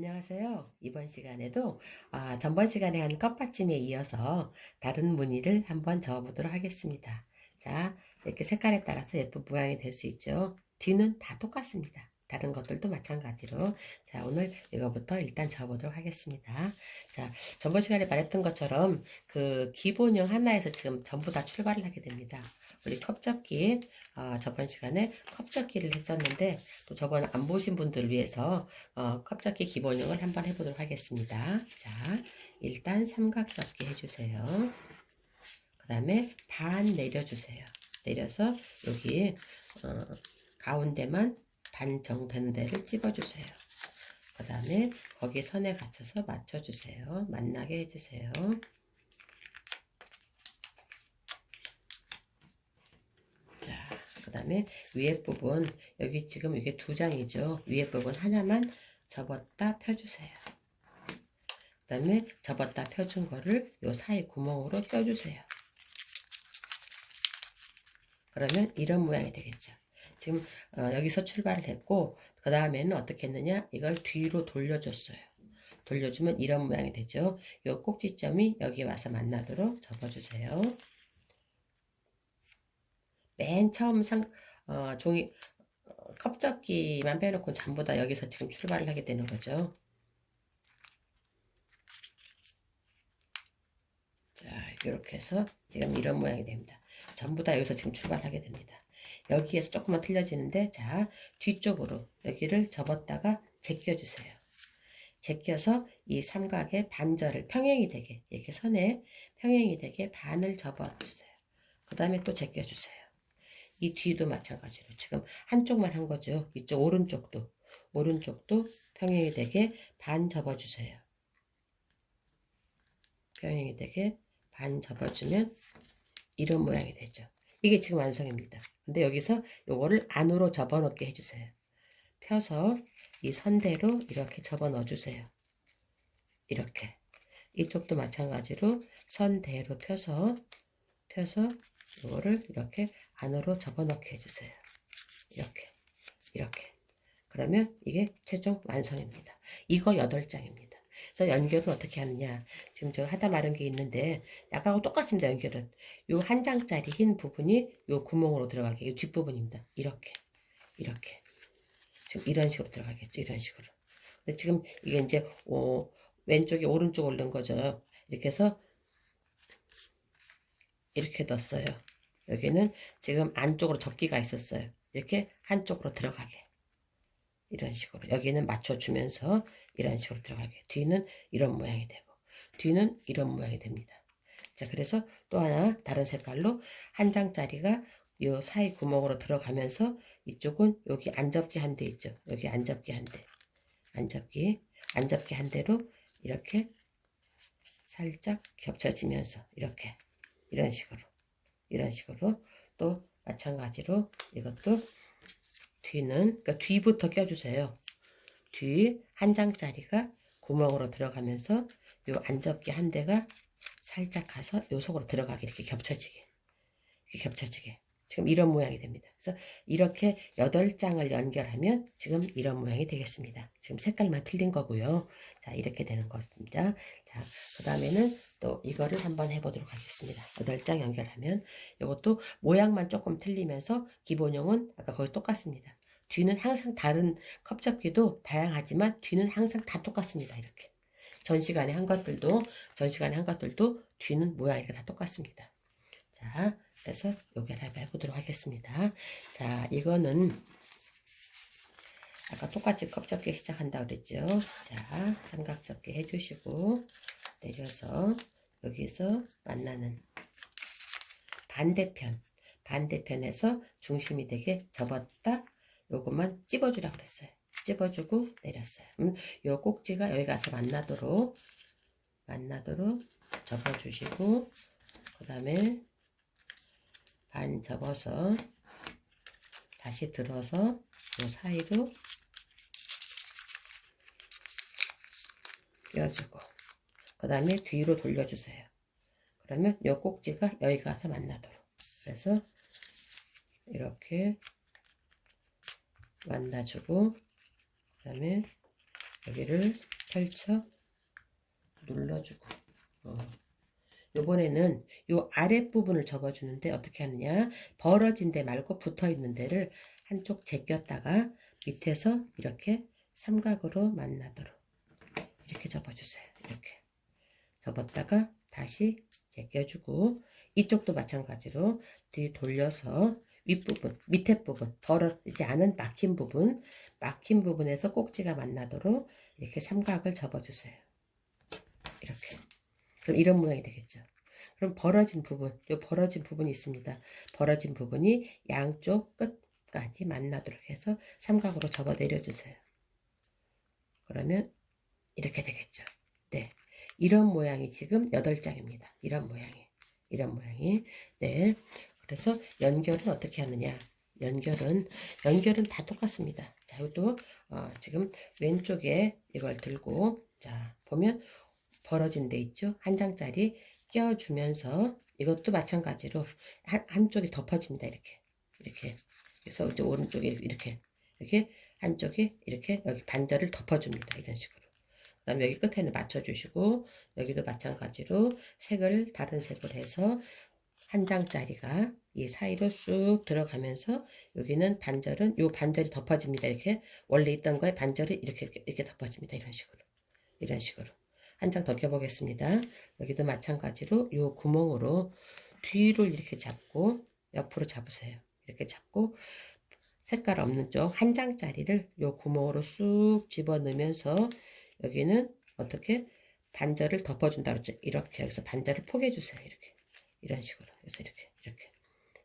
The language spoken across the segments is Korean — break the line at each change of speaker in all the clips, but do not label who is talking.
안녕하세요. 이번 시간에도 아, 전번 시간에 한 컵받침에 이어서 다른 무늬를 한번 저어보도록 하겠습니다. 자, 이렇게 색깔에 따라서 예쁜 모양이 될 수 있죠. 뒤는 다 똑같습니다. 다른 것들도 마찬가지로 자 오늘 이거부터 일단 저어보도록 하겠습니다. 자 전번 시간에 말했던 것처럼 그 기본형 하나에서 지금 전부 다 출발을 하게 됩니다. 우리 컵접기 어, 저번 시간에 컵접기를 했었는데 또 저번 안 보신 분들을 위해서 어, 컵접기 기본형을 한번 해보도록 하겠습니다. 자 일단 삼각접기 해주세요. 그 다음에 반 내려주세요. 내려서 여기 어, 가운데만 반 정되는 데를 찝어주세요. 그 다음에 거기 선에 갖춰서 맞춰주세요. 만나게 해주세요. 자, 그 다음에 위에 부분, 여기 지금 이게 두 장이죠. 위에 부분 하나만 접었다 펴주세요. 그 다음에 접었다 펴준 거를 요 사이 구멍으로 껴주세요. 그러면 이런 모양이 되겠죠. 지금 어, 여기서 출발을 했고 그 다음에는 어떻게 했느냐? 이걸 뒤로 돌려줬어요. 돌려주면 이런 모양이 되죠. 이 꼭지점이 여기 와서 만나도록 접어주세요. 맨 처음 상 어, 종이 어, 컵접기만 빼놓고 전부 다 여기서 지금 출발을 하게 되는 거죠. 자 이렇게 해서 지금 이런 모양이 됩니다. 전부 다 여기서 지금 출발하게 됩니다 여기에서 조금만 틀려지는데 자 뒤쪽으로 여기를 접었다가 제껴주세요. 제껴서 이 삼각의 반절을 평행이 되게 이렇게 선에 평행이 되게 반을 접어주세요. 그 다음에 또 제껴주세요. 이 뒤도 마찬가지로 지금 한쪽만 한 거죠. 이쪽 오른쪽도 오른쪽도 평행이 되게 반 접어주세요. 평행이 되게 반 접어주면 이런 모양이 되죠. 이게 지금 완성입니다. 근데 여기서 요거를 안으로 접어 넣게 해주세요. 펴서 이 선대로 이렇게 접어 넣어주세요. 이렇게. 이쪽도 마찬가지로 선대로 펴서 펴서 요거를 이렇게 안으로 접어 넣게 해주세요. 이렇게. 이렇게. 그러면 이게 최종 완성입니다. 이거 8장입니다. 그래서 연결은 어떻게 하느냐. 지금 저 하다 마른 게 있는데 약하고 똑같습니다. 연결은. 요 한 장짜리 흰 부분이 요 구멍으로 들어가게. 요 뒷부분입니다. 이렇게. 이렇게. 지금 이런 식으로 들어가겠죠. 이런 식으로. 근데 지금 이게 이제 어, 왼쪽에 오른쪽 올른 거죠. 이렇게 해서 이렇게 넣었어요. 여기는 지금 안쪽으로 접기가 있었어요. 이렇게 한쪽으로 들어가게. 이런 식으로 여기는 맞춰주면서 이런 식으로 들어가게 뒤는 이런 모양이 되고 뒤는 이런 모양이 됩니다. 자 그래서 또 하나 다른 색깔로 한 장짜리가 요 사이 구멍으로 들어가면서 이쪽은 여기 안 접기 한 대 있죠. 여기 안 접기 한 대. 안 접기 안 접기 한 대로 이렇게 살짝 겹쳐지면서 이렇게 이런 식으로 이런 식으로 또 마찬가지로 이것도 뒤는 그러니까 뒤부터 껴주세요. 뒤 한 장짜리가 구멍으로 들어가면서 요 안접기 한 대가 살짝 가서 요 속으로 들어가게 이렇게 겹쳐지게 이렇게 겹쳐지게 지금 이런 모양이 됩니다. 그래서 이렇게 8장을 연결하면 지금 이런 모양이 되겠습니다. 지금 색깔만 틀린 거고요. 자 이렇게 되는 것입니다. 자그 다음에는 또 이거를 한번 해보도록 하겠습니다. 8장 연결하면 이것도 모양만 조금 틀리면서 기본형은 아까 거기 똑같습니다. 뒤는 항상 다른 컵접기도 다양하지만 뒤는 항상 다 똑같습니다. 이렇게. 전 시간에 한 것들도 전 시간에 한 것들도 뒤는 모양이 다 똑같습니다. 자, 그래서 요기를 해보도록 하겠습니다. 자, 이거는 아까 똑같이 컵접기 시작한다 그랬죠. 자, 삼각접기 해주시고 내려서 여기서 만나는 반대편 반대편에서 중심이 되게 접었다 요것만 찝어주라 그랬어요. 찝어주고 내렸어요. 음, 요 꼭지가 여기 가서 만나도록 만나도록 접어주시고 그 다음에 반 접어서 다시 들어서 요 사이로 끼워주고 그 다음에 뒤로 돌려주세요. 그러면 요 꼭지가 여기 가서 만나도록 그래서 이렇게 만나주고 그 다음에 여기를 펼쳐 눌러주고. 어. 요번에는 요 아랫부분을 접어주는데 어떻게 하느냐. 벌어진 데 말고 붙어있는 데를 한쪽 제꼈다가 밑에서 이렇게 삼각으로 만나도록. 이렇게 접어주세요. 이렇게. 접었다가 다시 제껴주고 이쪽도 마찬가지로 뒤 돌려서 윗부분 밑에 부분 벌어지지 않은 막힌 부분 막힌 부분에서 꼭지가 만나도록 이렇게 삼각을 접어주세요 이렇게 그럼 이런 모양이 되겠죠. 그럼 벌어진 부분, 요 벌어진 부분이 있습니다. 벌어진 부분이 양쪽 끝까지 만나도록 해서 삼각으로 접어 내려주세요. 그러면 이렇게 되겠죠. 네. 이런 모양이 지금 8장입니다. 이런 모양이. 이런 모양이. 네. 그래서 연결은 어떻게 하느냐. 연결은, 연결은 다 똑같습니다. 자, 이것도, 어, 지금 왼쪽에 이걸 들고, 자, 보면 벌어진 데 있죠? 한 장짜리 껴주면서 이것도 마찬가지로 한, 한쪽이 덮어집니다. 이렇게. 이렇게. 그래서 이제 오른쪽에 이렇게. 이렇게 한쪽이 이렇게 여기 반절을 덮어줍니다. 이런 식으로. 그 다음에 여기 끝에는 맞춰주시고 여기도 마찬가지로 색을 다른 색을 해서 한 장짜리가 이 사이로 쑥 들어가면서 여기는 반절은 요 반절이 덮어집니다. 이렇게 원래 있던 거에 반절이 이렇게 이렇게 덮어집니다. 이런 식으로. 이런 식으로. 한 장 더 껴보겠습니다. 여기도 마찬가지로 요 구멍으로 뒤로 이렇게 잡고 옆으로 잡으세요. 이렇게 잡고 색깔 없는 쪽 한 장짜리를 요 구멍으로 쑥 집어넣으면서 여기는 어떻게 반절을 덮어준다 그랬죠. 이렇게 여기서 반절을 포개주세요. 이렇게 이런 식으로 그래서 이렇게 이렇게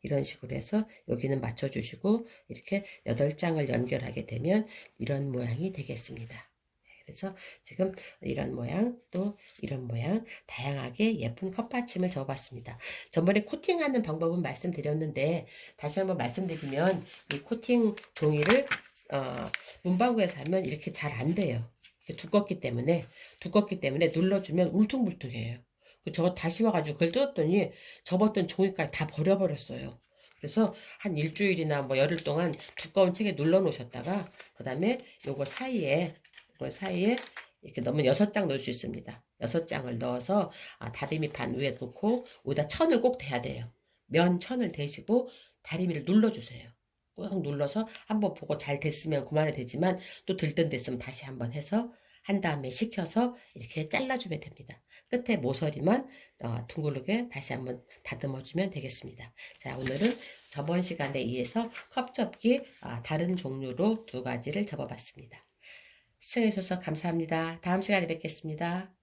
이런 식으로 해서 여기는 맞춰주시고 이렇게 여덟 장을 연결하게 되면 이런 모양이 되겠습니다. 그래서 지금 이런 모양 또 이런 모양 다양하게 예쁜 컵받침을 접어봤습니다. 전번에 코팅하는 방법은 말씀드렸는데 다시 한번 말씀드리면 이 코팅 종이를 어, 문방구에서 하면 이렇게 잘 안 돼요. 두껍기 때문에 두껍기 때문에 눌러주면 울퉁불퉁해요. 그저 다시 와가지고 그걸 뜯었더니 접었던 종이까지 다 버려버렸어요. 그래서 한 일주일이나 뭐 열흘 동안 두꺼운 책에 눌러 놓으셨다가 그 다음에 요거 사이에 그 사이에 이렇게 넣으면 여섯 장 넣을 수 있습니다. 여섯 장을 넣어서 아, 다리미 판 위에 놓고 여기다 천을 꼭 대야 돼요. 면 천을 대시고 다리미를 눌러주세요. 꾹 눌러서 한번 보고 잘 됐으면 그만이 되지만 또 들뜬 됐으면 다시 한번 해서 한 다음에 식혀서 이렇게 잘라주면 됩니다. 끝에 모서리만 어, 둥글게 다시 한번 다듬어 주면 되겠습니다. 자 오늘은 저번 시간에 의해서 컵접기 어, 다른 종류로 두 가지를 접어봤습니다. 시청해주셔서 감사합니다. 다음 시간에 뵙겠습니다.